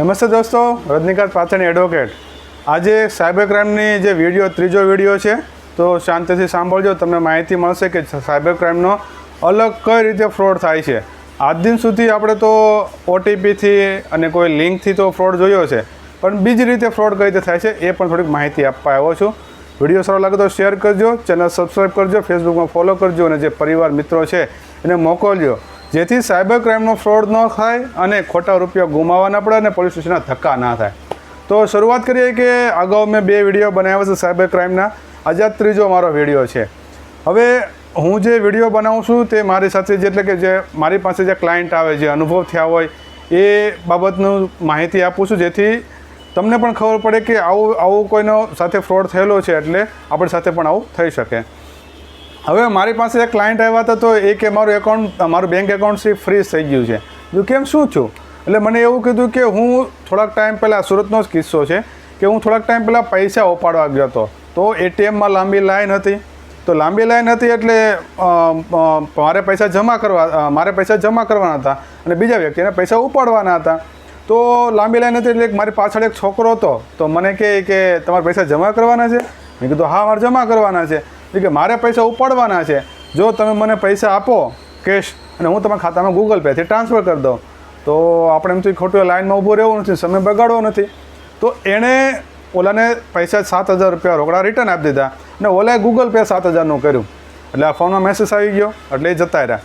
નમસ્તે દોસ્તો, રજનીકાંત પાથણી એડવોકેટ આજે સાયબર ક્રાઇમની જે વીડિયો ત્રીજો વીડિયો છે, તો શાંતિથી સાંભળજો, તમને માહિતી મળશે કે સાયબર ક્રાઇમનો અલગ કઈ રીતે ફ્રોડ થાય છે. આજ દિન સુધી આપણે તો ઓટીપીથી અને કોઈ લિંકથી તો ફ્રોડ જોયો છે, પણ બીજી રીતે ફ્રોડ કઈ રીતે થાય છે, એ પણ થોડીક માહિતી આપવા આવ્યો છું. વીડિયો સારો લાગે તો શેર કરજો ચેનલ સબસ્ક્રાઈબ કરજો ફેસબુકમાં ફોલો કરજો અને જે પરિવાર મિત્રો છે, એને મોકલજો. જેથી સાયબર ક્રાઇમનો ફ્રોડ ન થાય અને ખોટા રૂપિયા ગુમાવવા ના પડે અને પોલીસ સ્ટેશનના ધક્કા ના થાય. તો શરૂઆત કરીએ કે અગાઉ મેં બે વીડિયો બનાવ્યા છે સાયબર ક્રાઇમના. આજે ત્રીજો મારો વીડિયો છે. હવે હું જે વીડિયો બનાવું છું તે મારી સાથે જે એટલે કે જે મારી પાસે જે ક્લાયન્ટ આવે, જે અનુભવ થયા હોય, એ બાબતનું માહિતી આપું છું. જેથી તમને પણ ખબર પડે કે આવું આવું કોઈનો સાથે ફ્રોડ થયેલો છે એટલે આપણી સાથે પણ આવું થઈ શકે. હવે મારી પાસે એક ક્લાયન્ટ આવ્યા હતા તો એ કે મારું એકાઉન્ટ મારું બેંક એકાઉન્ટ સી ફ્રીઝ થઈ ગયું છે. હું કેમ શું છું? એટલે મને એવું કીધું કે હું થોડાક ટાઈમ પહેલાં, સુરતનો જ કિસ્સો છે, કે હું થોડાક ટાઈમ પહેલાં પૈસા ઉપાડવા ગયો હતો. તો એટીએમમાં લાંબી લાઈન હતી. તો લાંબી લાઈન હતી એટલે મારે પૈસા જમા કરવા મારે પૈસા જમા કરવાના હતા અને બીજા વ્યક્તિને પૈસા ઉપાડવાના હતા. તો લાંબી લાઈન હતી એટલે મારી પાછળ એક છોકરો હતો. તો મને કહે કે તમારે પૈસા જમા કરવાના છે? મેં કીધું, હા, મારે જમા કરવાના છે. કે મારે પૈસા ઉપાડવાના છે. જો તમે મને પૈસા આપો કેશ અને હું તમારા ખાતામાં ગૂગલ પેથી ટ્રાન્સફર કરી દઉં. તો આપણે એમ તો ખોટું લાઇનમાં ઊભું રહેવું નથી, સમય બગાડવો નથી. તો એણે ઓલાને પૈસા સાત હજાર રૂપિયા રોકડા રિટર્ન આપી દીધા. અને ઓલાએ ગૂગલ પે સાત હજારનું કર્યું. એટલે આ ફોનમાં મેસેજ આવી ગયો, એટલે એ જતા રહ્યા.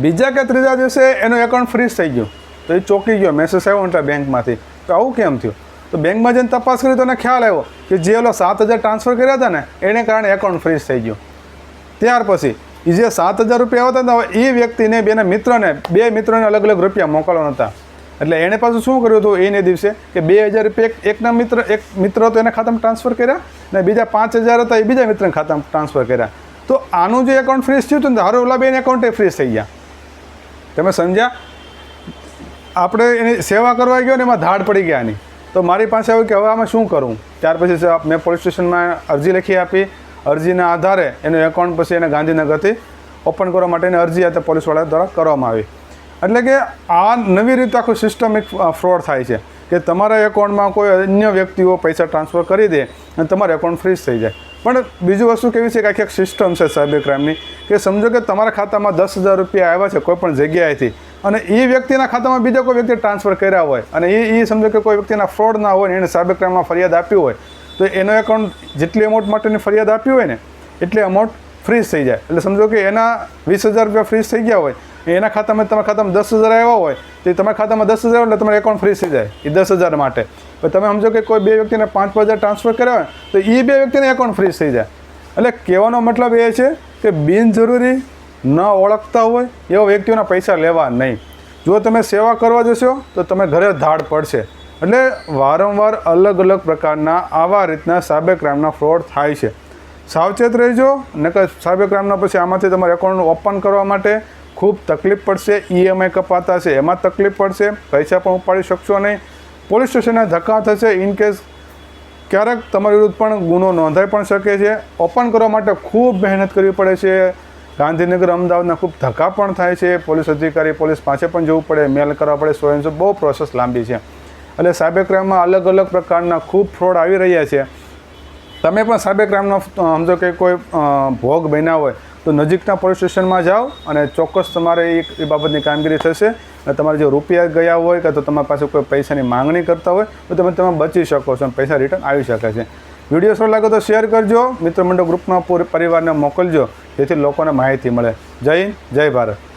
બીજા કે ત્રીજા દિવસે એનું એકાઉન્ટ ફ્રીઝ થઈ ગયું. તો એ ચોંકી ગયો મેસેજ આવ્યો એટલે બેંકમાંથી તો આવું કેમ થયું? તો બેંકમાં જઈને તપાસ કરી તો એને ખ્યાલ આવ્યો કે જે ઓલો સાત હજાર ટ્રાન્સફર કર્યા હતા ને, એને કારણે એકાઉન્ટ ફ્રીઝ થઈ ગયું. ત્યાર પછી એ જે સાત હજાર રૂપિયા આવતા હતા હવે એ વ્યક્તિને બેના મિત્રને, બે મિત્રોને અલગ અલગ રૂપિયા મોકલવાના હતા. એટલે એણે પાછું શું કર્યું હતું? એને દિવસે કે બે હજાર રૂપિયા એકના મિત્ર એક મિત્ર હતો એના ખાતામાં ટ્રાન્સફર કર્યા ને બીજા પાંચ હજાર હતા એ બીજા મિત્રના ખાતામાં ટ્રાન્સફર કર્યા. તો આનું જે એકાઉન્ટ ફ્રીઝ થયું હતું ને તો ઓલા બેન એકાઉન્ટ એ ફ્રીઝ થઈ ગયા. તમે સમજ્યા? આપણે એની સેવા કરવા ગયો ને, એમાં ધાડ પડી ગયા નહીં તો મારી પાસે આવ્યું કે હવે આમાં શું કરું? ત્યાર પછી મેં પોલીસ સ્ટેશનમાં અરજી લખી આપી. અરજીના આધારે એનું એકાઉન્ટ પછી એને ગાંધીનગરથી ઓપન કરવા માટેની અરજી આ પોલીસવાળા દ્વારા કરવામાં આવી. એટલે કે આ નવી રીતે આખું સિસ્ટમિક ફ્રોડ થાય છે. કે તમારા એકાઉન્ટમાં કોઈ અન્ય વ્યક્તિઓ પૈસા ટ્રાન્સફર કરી દે અને તમારું એકાઉન્ટ ફ્રીઝ થઈ જાય. પણ બીજું વસ્તુ કેવી છે કે આખી એક સિસ્ટમ છે સાયબર ક્રાઇમની? કે સમજો કે તમારા ખાતામાં દસ હજાર રૂપિયા આવ્યા છે કોઈ પણ જગ્યાએથી. અને એ વ્યક્તિના ખાતામાં બીજા કોઈ વ્યક્તિ ટ્રાન્સફર કર્યા હોય અને એ એ સમજો કે કોઈ વ્યક્તિના ફ્રોડ ના હોય એને સાયબર ક્રાઇમમાં ફરિયાદ આપી હોય, તો એનો એકાઉન્ટ જેટલી અમાઉન્ટ માટેની ફરિયાદ આપી હોય ને, એટલી અમાઉન્ટ ફ્રીઝ થઈ જાય. એટલે સમજો કે એના વીસ હજાર રૂપિયા ફ્રીઝ થઈ ગયા હોય એના ખાતામાં તમારા ખાતામાં દસ હજાર આવ્યા હોય, તો એ તમારા ખાતામાં દસ હજાર એટલે તમારું એકાઉન્ટ ફ્રીઝ થઈ જાય, એ દસ હજાર માટે. પણ તમે સમજો કે કોઈ બે વ્યક્તિને પાંચ હજાર ટ્રાન્સફર કર્યા હોય, તો એ બે વ્યક્તિને એકાઉન્ટ ફ્રીઝ થઈ જાય. એટલે કહેવાનો મતલબ એ છે કે બિનજરૂરી ન ઓળખતા હોય એવા વ્યક્તિઓના પૈસા લેવા નહીં. જો તમે સેવા કરવા જશો, તો તમે ઘરે ધાડ પડશે. એટલે વારંવાર અલગ અલગ પ્રકારના આવા રીતના સાબેક્રામના ફ્રોડ થાય છે. સાવચેત રહેજો, નકર સાબેક્રામના પછી આમાંથી તમારે એકાઉન્ટ ઓપન કરવા માટે ખૂબ તકલીફ પડશે ઈએમઆઈ કપાતા છે, એમાં તકલીફ પડશે, પૈસા પણ ઉપાડી શકશો નહીં. પોલીસ સ્ટેશનના ધક્કા થશે ઇન કેસ ક્યારેક તમારી વિરુદ્ધ પણ ગુનો નોંધાઈ પણ શકે છે. ઓપન કરવા માટે ખૂબ મહેનત કરવી પડે છે. ગાંધીનગર અમદાવાદના ખૂબ ધક્કા પણ થાય છે. પોલીસ અધિકારી પોલીસ પાસે પણ જવું પડે. મેલ કરવા પડે. સો એમ બહુ પ્રોસેસ લાંબી છે. એટલે સાયબર ક્રાઇમમાં અલગ અલગ પ્રકારના ખૂબ ફ્રોડ આવી રહ્યા છે. તમે પણ સાયબર ક્રાઇમનો સમજો કે કોઈ ભોગ બન્યા હોય તો નજીકના પોલીસ સ્ટેશનમાં જાઓ અને ચોક્કસ તમારે એ એ બાબતની કામગીરી થશે. અને તમારે જો રૂપિયા ગયા હોય કાં તો તમારી પાસે કોઈ પૈસાની માંગણી કરતા હોય તો તમે તમે બચી શકો છો અને પૈસા રિટર્ન આવી શકે છે. વીડિયો સારો લાગે તો શેર કરજો. મિત્ર મંડળ ગ્રુપમાં પૂર પરિવારને મોકલજો. જેથી લોકોને માહિતી મળે. જય જય ભારત.